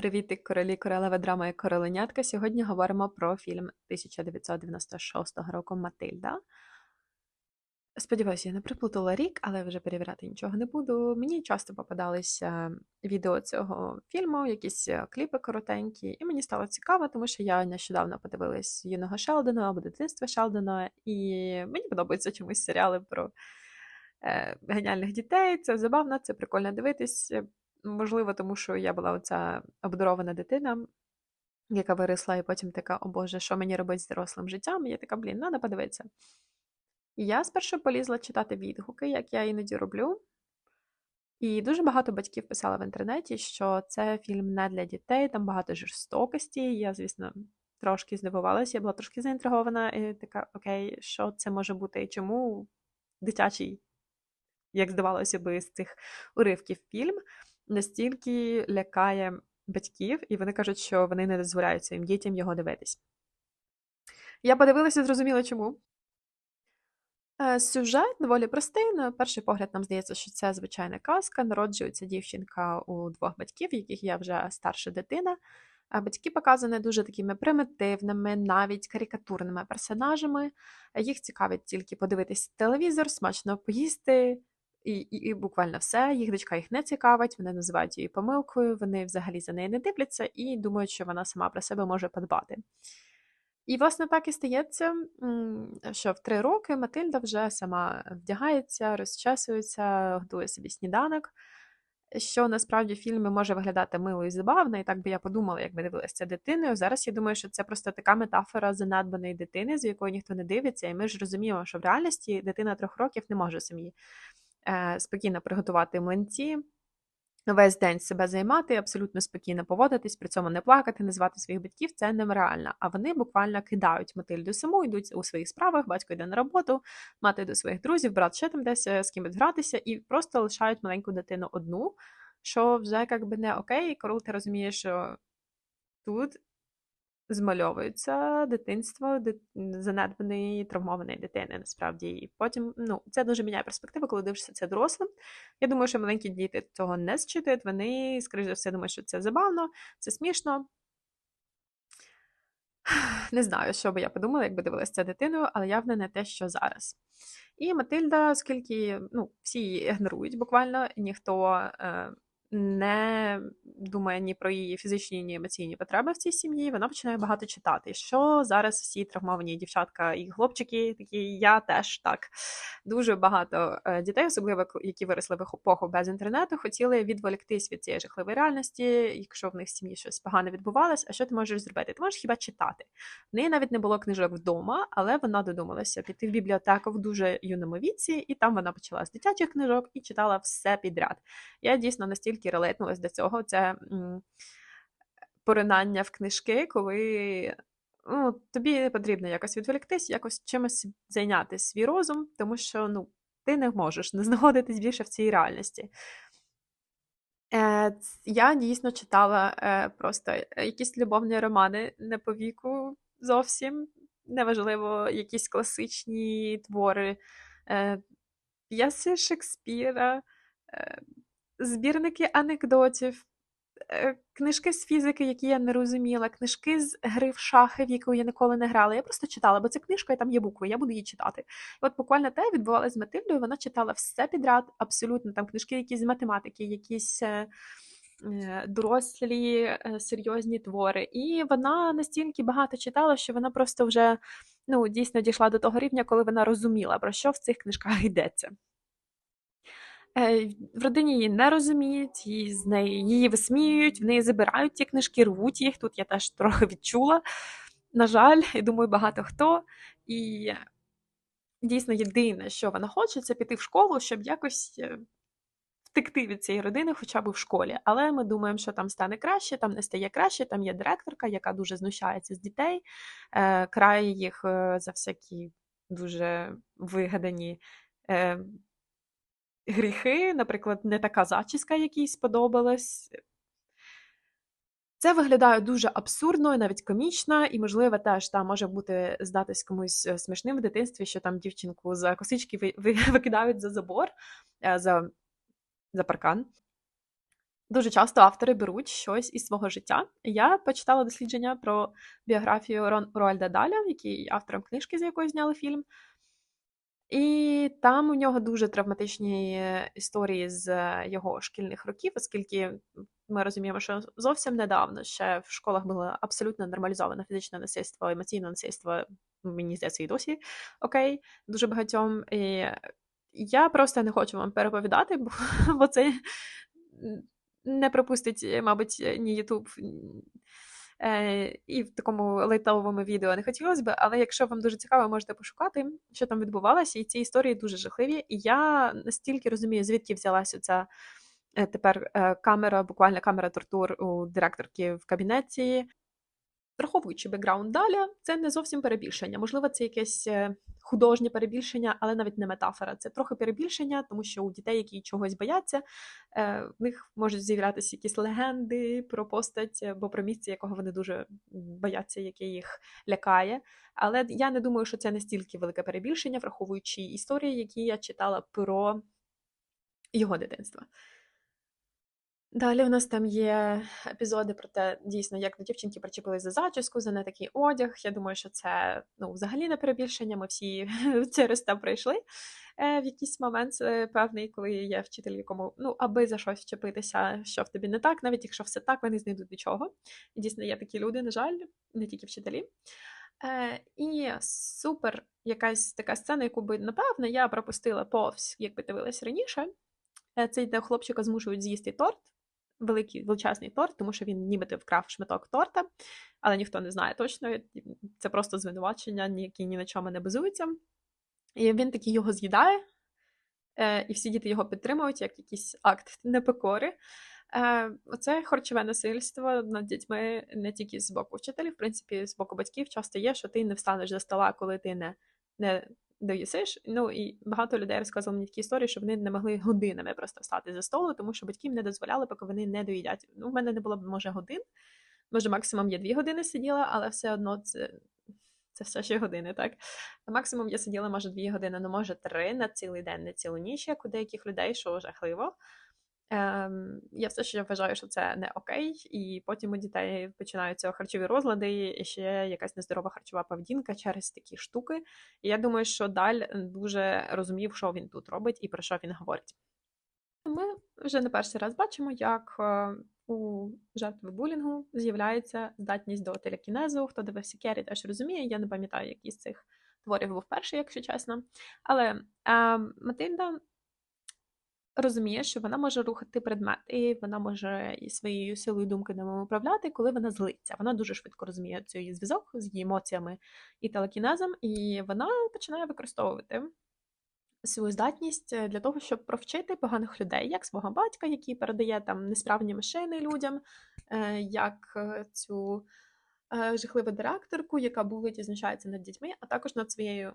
Привіт, королі, королева драма і короленятка. Сьогодні говоримо про фільм 1996 року Матильда. Сподіваюся, я не приплутала рік, але вже перевіряти нічого не буду. Мені часто попадалися відео цього фільму, якісь е, кліпи коротенькі, і мені стало цікаво, тому що я нещодавно подивилась юного Шелдона або дитинства Шелдона, і мені подобаються чомусь серіали про е, геніальних дітей. Це забавно, це прикольно дивитись. Можливо, тому що я була оця обдарована дитина, яка виросла, і потім така, о Боже, що мені робити з дорослим життям? І я така, блін, треба подивитися. І я спершу полізла читати відгуки, як я іноді роблю. І дуже багато батьків писали в інтернеті, що це фільм не для дітей, там багато жорстокості. Я, звісно, трошки здивувалася, я була трошки заінтригована, і така, окей, що це може бути і чому дитячий, як здавалося би, з цих уривків фільм настільки лякає батьків, і вони кажуть, що вони не дозволяють своїм дітям його дивитись. Я подивилася, зрозуміла чому. Е, сюжет доволі простий. На перший погляд, нам здається, що це звичайна казка. Народжується дівчинка у двох батьків, яких є вже старша дитина. А батьки показані дуже такими примітивними, навіть карикатурними персонажами. Їх цікавить тільки подивитись телевізор, смачно поїсти, і, і, і буквально все. Їх дочка їх не цікавить, вони називають її помилкою, вони взагалі за неї не дивляться і думають, що вона сама про себе може подбати. І, власне, так і стається, що в три роки Матильда вже сама вдягається, розчесується, готує собі сніданок. Що насправді в фільмі може виглядати мило і забавно, і так би я подумала, якби дивилася дитиною. Зараз я думаю, що це просто така метафора занедбаної дитини, з якою ніхто не дивиться, і ми ж розуміємо, що в реальності дитина трьох років не може самі спокійно приготувати млинці, весь день себе займати, абсолютно спокійно поводитись, при цьому не плакати, не звати своїх батьків це нереально. А вони буквально кидають Матильду саму, йдуть у своїх справах, батько йде на роботу, мати до своїх друзів, брат ще там десь е, з кимось гратися, і просто лишають маленьку дитину одну, що вже якби не окей, коли ти розумієш, що тут змальовується дитинство дит... занедбаної травмованої дитини, насправді. І потім ну, це дуже міняє перспективу, коли дивишся це дорослим. Я думаю, що маленькі діти цього не зчитують, вони, скоріш за все, думають, що це забавно, це смішно. Не знаю, що би я подумала, якби дивилася дитиною, але явно не те, що зараз. І Матильда, оскільки ну, всі її ігнорують буквально, ніхто е, не думає ні про її фізичні, ні емоційні потреби в цій сім'ї, вона починає багато читати. Що зараз всі травмовані дівчатка і хлопчики, такі я теж так. Дуже багато е, дітей, особливо які виросли в епоху без інтернету, хотіли відволіктись від цієї жахливої реальності, якщо в них в сім'ї щось погане відбувалось. А що ти можеш зробити? Ти можеш хіба читати? В неї навіть не було книжок вдома, але вона додумалася піти в бібліотеку в дуже юному віці, і там вона почала з дитячих книжок і читала все підряд. Я дійсно настільки настільки релейтнулась до цього, це поринання в книжки, коли ну, тобі потрібно якось відволіктись, якось чимось зайняти свій розум, тому що ну, ти не можеш не знаходитись більше в цій реальності. Е, Я дійсно читала е, просто якісь любовні романи не по віку зовсім. Неважливо, якісь класичні твори, е, п'єси Шекспіра. Збірники анекдотів, е, книжки з фізики, які я не розуміла, книжки з гри в шахи, в яку я ніколи не грала. Я просто читала, бо це книжка, і там є букви, я буду її читати. І от буквально те відбувалося з Матильдою, вона читала все підряд, абсолютно там книжки, якісь з математики, якісь. Е, е, дорослі серйозні твори, і вона настільки багато читала, що вона просто вже ну дійсно дійшла до того рівня, коли вона розуміла, про що в цих книжках йдеться. Е, в родині її не розуміють, її з неї її висміюють, в неї забирають ті книжки, рвуть їх. Тут я теж трохи відчула. На жаль, і думаю, багато хто. І дійсно єдине, що вона хоче, це піти в школу, щоб якось е, втекти від цієї родини, хоча б в школі. Але ми думаємо, що там стане краще, там не стає краще. Там є директорка, яка дуже знущається з дітей, е, крає їх за всякі дуже вигадані гріхи, наприклад, не така зачіска, якій сподобалась. Це виглядає дуже абсурдно, навіть комічно, і, можливо, теж там може бути здатись комусь е, смішним в дитинстві, що там дівчинку за косички викидають за забор, е, за, за паркан. Дуже часто автори беруть щось із свого життя. Я почитала дослідження про біографію Рон Роальда Даля, який автором книжки, з якої зняли фільм. І там у нього дуже травматичні історії з його шкільних років, оскільки ми розуміємо, що зовсім недавно ще в школах було абсолютно нормалізоване фізичне насильство, емоційне насильство, мені здається, і досі окей, дуже багатьом. І я просто не хочу вам переповідати, бо, бо це не пропустить, мабуть, ні Ютуб. Е, і в такому лайтовому відео не хотілося б, але якщо вам дуже цікаво, можете пошукати, що там відбувалося, і ці історії дуже жахливі. І я настільки розумію, звідки взялася ця е, тепер е, камера, буквально камера тортур у директорки в кабінеті. Враховуючи бекграунд Даля, це не зовсім перебільшення. Можливо, це якесь е, художнє перебільшення, але навіть не метафора. Це трохи перебільшення, тому що у дітей, які чогось бояться, е, в них можуть з'являтися якісь легенди про постать або про місце, якого вони дуже бояться, яке їх лякає. Але я не думаю, що це настільки велике перебільшення, враховуючи історії, які я читала про його дитинство. Далі у нас там є епізоди про те, дійсно, як до дівчинки причепились за зачіску, за не такий одяг. Я думаю, що це ну, взагалі не перебільшення. Ми всі через те пройшли е, в якийсь момент е, певний, коли є вчитель, якому ну, аби за щось вчепитися, що в тобі не так, навіть якщо все так, вони знайдуть нічого. І дійсно є такі люди, на жаль, не тільки вчителі. Е, І супер якась така сцена, яку би, напевно, я пропустила повз, якби дивилась раніше. Це йде хлопчика змушують з'їсти торт великий величезний торт, тому що він нібито вкрав шматок торта, але ніхто не знає точно. Це просто звинувачення, які ні на чому не базуються. І він таки його з'їдає, е, і всі діти його підтримують як якийсь акт непокори. Е, оце харчове насильство над дітьми не тільки з боку вчителів, в принципі, з боку батьків часто є, що ти не встанеш за стола, коли ти не не доїсиш. Ну і багато людей розказували мені такі історії, що вони не могли годинами просто встати за столу, тому що батьків не дозволяли, поки вони не доїдять. Ну, в мене не було б, може, годин. Може, максимум я дві години сиділа, але все одно це це все ще години, так? Максимум я сиділа, може, дві години, ну може три на цілий день, на цілу ніч, як у деяких людей, що жахливо. Ем, Я все ще вважаю, що це не окей, і потім у дітей починаються харчові розлади, і ще якась нездорова харчова поведінка через такі штуки. І я думаю, що Даль дуже розумів, що він тут робить і про що він говорить. Ми вже не перший раз бачимо, як е, у жертви булінгу з'являється здатність до телекінезу. Хто дивився Керрі, теж розуміє, я не пам'ятаю, який з цих творів був перший, якщо чесно. Але е, Матильда розуміє, що вона може рухати предмет, і вона може і своєю силою думки ними управляти, коли вона злиться. Вона дуже швидко розуміє цей зв'язок з її емоціями і телекінезом, і вона починає використовувати свою здатність е, для того, щоб провчити поганих людей, як свого батька, який передає там несправні машини людям, е, як е, цю жахливу директорку, яка булить і знущається над дітьми, а також над своєю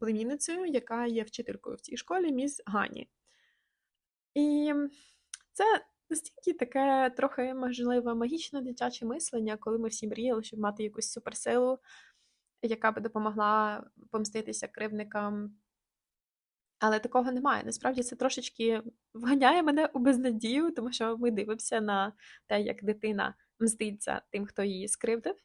племінницею, яка є вчителькою в цій школі, міс Гані. І це настільки таке трохи, можливо, магічне дитяче мислення, коли ми всі мріяли, щоб мати якусь суперсилу, яка би допомогла помститися кривникам. Але такого немає. Насправді це трошечки вганяє мене у безнадію, тому що ми дивимося на те, як дитина мститься тим, хто її скривдив.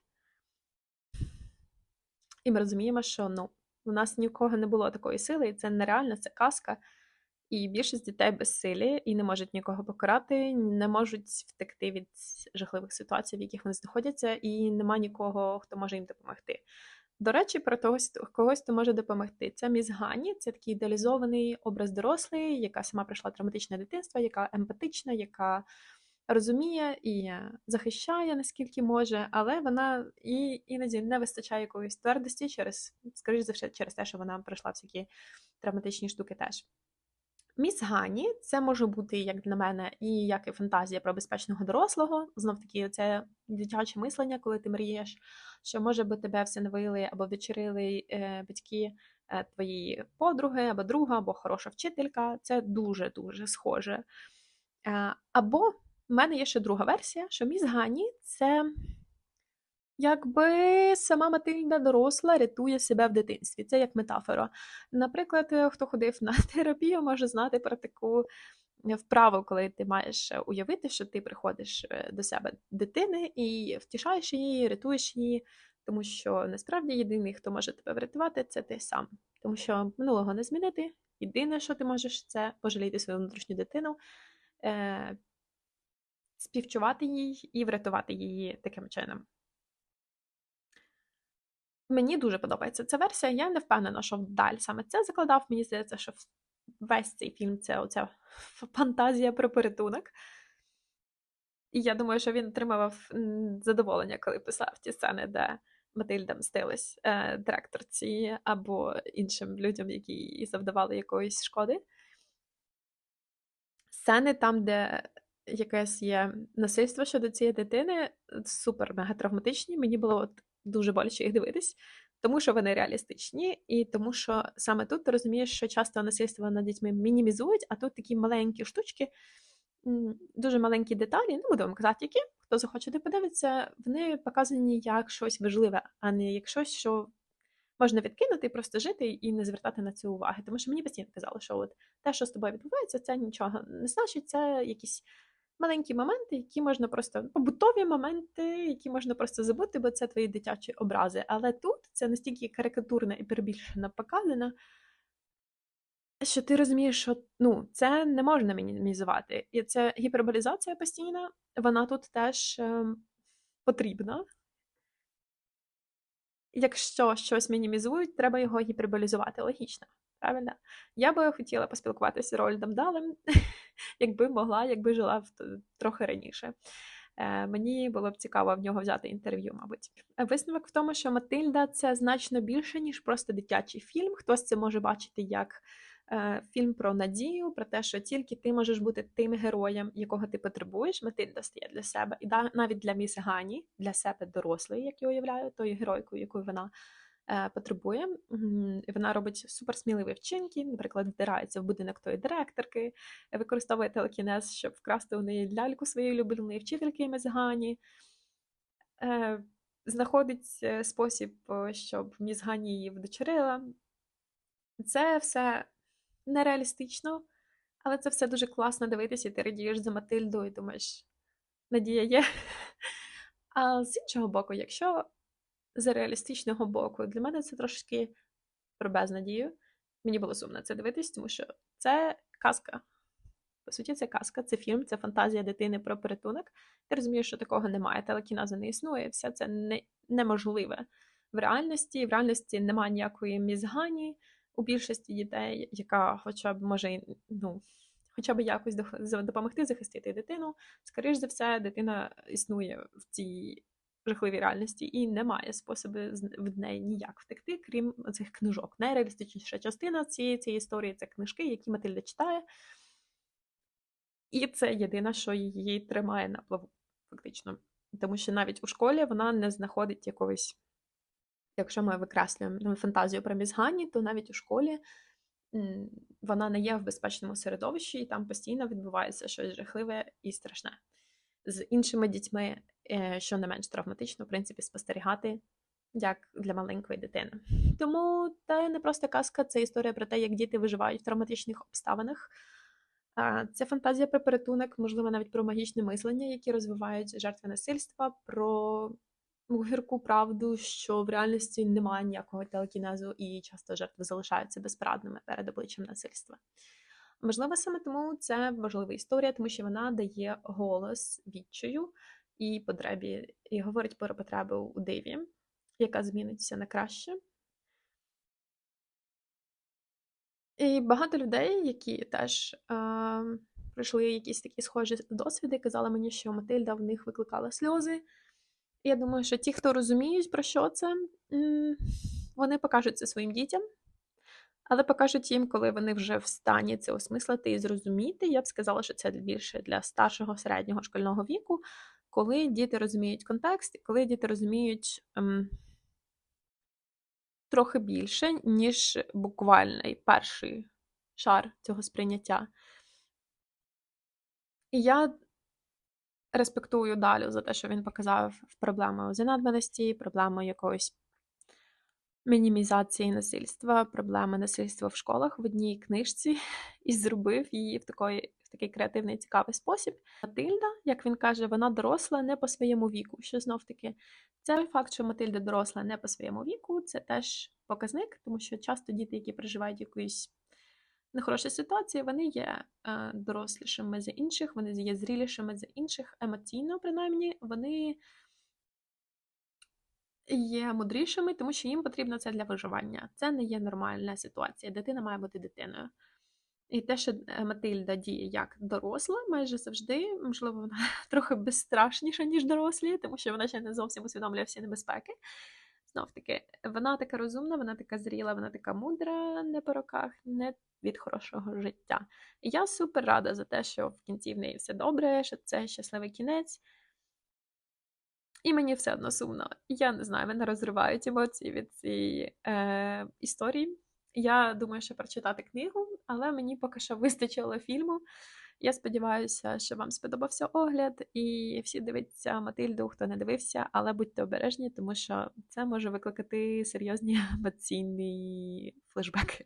І ми розуміємо, що ну, у нас нікого не було такої сили, і це нереально, це казка. І більшість дітей безсилі і не можуть нікого покарати, не можуть втекти від жахливих ситуацій, в яких вони знаходяться, і нема нікого, хто може їм допомогти. До речі, про когось, когось хто може допомогти. Це міс Гані, це такий ідеалізований образ дорослої, яка сама пройшла травматичне дитинство, яка емпатична, яка розуміє і захищає наскільки може, але вона і іноді не вистачає якоїсь твердості через, скоріш за все, через те, що вона пройшла всякі травматичні штуки теж. Міс Гані це може бути, як для мене, і як і фантазія про безпечного дорослого. Знов таки, це дитяче мислення, коли ти мрієш, що може би тебе всиновили або вечерили е, батьки е, твоєї подруги, або друга, або хороша вчителька. Це дуже-дуже схоже. Е, або в мене є ще друга версія, що міс Гані це. Якби сама Матильда доросла рятує себе в дитинстві, це як метафора. Наприклад, е, хто ходив на терапію, може знати про таку вправу, коли ти маєш уявити, що ти приходиш е, до себе дитини і втішаєш її, рятуєш її, тому що насправді єдиний, хто може тебе врятувати, це ти сам. Тому що минулого не змінити. Єдине, що ти можеш, це пожаліти свою внутрішню дитину, е, співчувати їй і врятувати її таким чином. Мені дуже подобається ця версія. Я не впевнена, що вдаль саме це закладав. Мені здається, що весь цей фільм це оця фантазія про порятунок. І я думаю, що він отримав задоволення, коли писав ті сцени, де Матильда мстилась е, директорці або іншим людям, які завдавали якоїсь шкоди. Сцени там, де якесь є насильство щодо цієї дитини, супер мега травматичні. Мені було от дуже боляче їх дивитись, тому що вони реалістичні, і тому що саме тут ти розумієш, що часто насильство над дітьми мінімізують, а тут такі маленькі штучки, дуже маленькі деталі, ну будемо казати, які хто захоче подивитися, вони показані як щось важливе, а не як щось, що. Можна відкинути просто жити і не звертати на це уваги. Тому що мені постійно казали, що от те, що з тобою відбувається, це нічого не значить, це якісь маленькі моменти, які можна просто побутові моменти, які можна просто забути, бо це твої дитячі образи. Але тут це настільки карикатурна і перебільшена показана, що ти розумієш, що ну, це не можна мінімізувати. І це гіперболізація постійна, вона тут теж е, потрібна. Якщо щось мінімізують, треба його гіперболізувати логічно. Правильно? Я би хотіла поспілкуватися з Рольдом Далем, якби могла, якби жила в трохи раніше. Е, мені було б цікаво в нього взяти інтерв'ю, мабуть. Висновок в тому, що Матильда це значно більше, ніж просто дитячий фільм. Хтось це може бачити як е, фільм про надію, про те, що тільки ти можеш бути тим героєм, якого ти потребуєш. Матильда стає для себе, і навіть для міс Гані, для себе дорослої, як я уявляю, тою геройкою, якою вона. Е, потребує. Вона робить суперсміливі вчинки, наприклад, вдирається в будинок тої директорки, використовує телекінез, щоб вкрасти у неї ляльку своєї улюбленої вчительки Мезгані. Е, знаходить е, спосіб, щоб Мізгані її вдочерила. Це все нереалістично, але це все дуже класно дивитися, і ти радієш за Матильду і думаєш, надія є. А з іншого боку, якщо з реалістичного боку. Для мене це трошки про безнадію. Мені було сумно це дивитись, тому що це казка. По суті, це казка, це фільм, це фантазія дитини про порятунок. Ти розумієш, що такого немає, телекіназу не існує, все це не, неможливе в реальності. В реальності немає ніякої мізгані у більшості дітей, яка хоча б може ну, хоча б якось допомогти захистити дитину. Скоріше за все, дитина існує в цій жахливій реальності, і немає способу в неї ніяк втекти, крім цих книжок. Найреалістичніша частина цієї цієї історії це книжки, які Матильда читає. І це єдине, що її тримає на плаву, фактично. Тому що навіть у школі вона не знаходить якогось, якщо ми викреслюємо фантазію про мізгані, то навіть у школі вона не є в безпечному середовищі, і там постійно відбувається щось жахливе і страшне. З іншими дітьми Е, що не менш травматично, в принципі, спостерігати як для маленької дитини. Тому це не просто казка, це історія про те, як діти виживають в травматичних обставинах. Це фантазія про порятунок, можливо, навіть про магічне мислення, які розвивають жертви насильства, про гірку правду, що в реальності немає ніякого телекінезу, і часто жертви залишаються безпорадними перед обличчям насильства. Можливо, саме тому це важлива історія, тому що вона дає голос відчаю і потребі, і говорить про потребу у диві, яка зміниться на краще. І багато людей, які теж е, пройшли якісь такі схожі досвіди, казали мені, що Матильда в них викликала сльози. Я думаю, що ті, хто розуміють, про що це, вони покажуть це своїм дітям, але покажуть їм, коли вони вже в стані це осмислити і зрозуміти. Я б сказала, що це більше для старшого середнього шкільного віку, коли діти розуміють контекст, коли діти розуміють ем, трохи більше, ніж буквальний перший шар цього сприйняття. І я респектую Далю за те, що він показав проблему занедбаності, проблему якоїсь мінімізації насильства, проблеми насильства в школах в одній книжці і зробив її в такої такий креативний цікавий спосіб. Матильда, як він каже, вона доросла не по своєму віку. Що знов таки, цей факт, що Матильда доросла не по своєму віку, це теж показник, тому що часто діти, які проживають якусь нехороші ситуації, вони є е, дорослішими за інших, вони є зрілішими за інших, емоційно, принаймні, вони є мудрішими, тому що їм потрібно це для виживання. Це не є нормальна ситуація. Дитина має бути дитиною. І те, що е, Матильда діє як доросла, майже завжди, можливо, вона трохи безстрашніша, ніж дорослі, тому що вона ще не зовсім усвідомлює всі небезпеки. Знов таки, вона така розумна, вона така зріла, вона така мудра, не по роках, не від хорошого життя. І я супер рада за те, що в кінці в неї все добре, що це щасливий кінець. І мені все одно сумно. Я не знаю, мене розривають емоції від цієї е, історії. Я думаю, що прочитати книгу, але мені поки що вистачило фільму. Я сподіваюся, що вам сподобався огляд, і всі дивиться Матильду, хто не дивився, але будьте обережні, тому що це може викликати серйозні емоційні флешбеки.